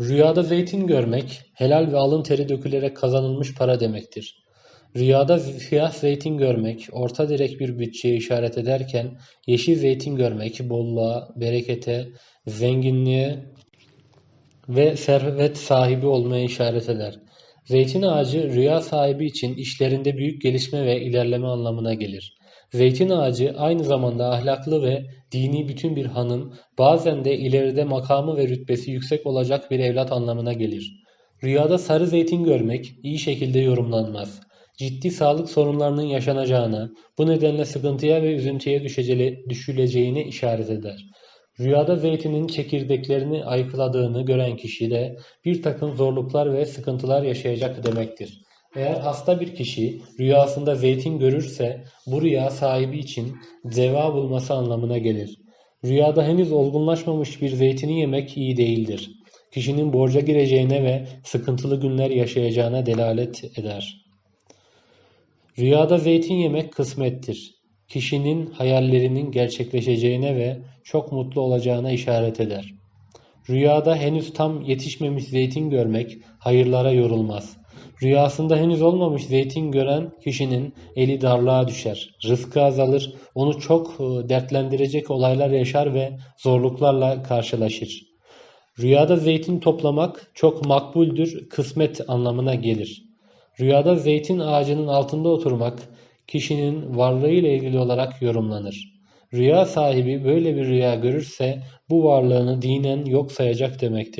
Rüyada zeytin görmek, helal ve alın teri dökülerek kazanılmış para demektir. Rüyada siyah zeytin görmek, orta direk bir bütçeye işaret ederken, yeşil zeytin görmek, bolluğa, berekete, zenginliğe ve servet sahibi olmaya işaret eder. Zeytin ağacı rüya sahibi için işlerinde büyük gelişme ve ilerleme anlamına gelir. Zeytin ağacı aynı zamanda ahlaklı ve dini bütün bir hanım, bazen de ileride makamı ve rütbesi yüksek olacak bir evlat anlamına gelir. Rüyada sarı zeytin görmek iyi şekilde yorumlanmaz. Ciddi sağlık sorunlarının yaşanacağına, bu nedenle sıkıntıya ve üzüntüye düşüleceğine işaret eder. Rüyada zeytinin çekirdeklerini ayıkladığını gören kişi de bir takım zorluklar ve sıkıntılar yaşayacak demektir. Eğer hasta bir kişi rüyasında zeytin görürse bu rüya sahibi için deva bulması anlamına gelir. Rüyada henüz olgunlaşmamış bir zeytini yemek iyi değildir. Kişinin borca gireceğine ve sıkıntılı günler yaşayacağına delalet eder. Rüyada zeytin yemek kısmettir. Kişinin hayallerinin gerçekleşeceğine ve çok mutlu olacağına işaret eder. Rüyada henüz tam yetişmemiş zeytin görmek hayırlara yorulmaz. Rüyasında henüz olmamış zeytin gören kişinin eli darlığa düşer. Rızkı azalır, onu çok e, dertlendirecek olaylar yaşar ve zorluklarla karşılaşır. Rüyada zeytin toplamak çok makbuldür, kısmet anlamına gelir. Rüyada zeytin ağacının altında oturmak kişinin varlığıyla ilgili olarak yorumlanır. Rüya sahibi böyle bir rüya görürse bu varlığını dinen yok sayacak demektir.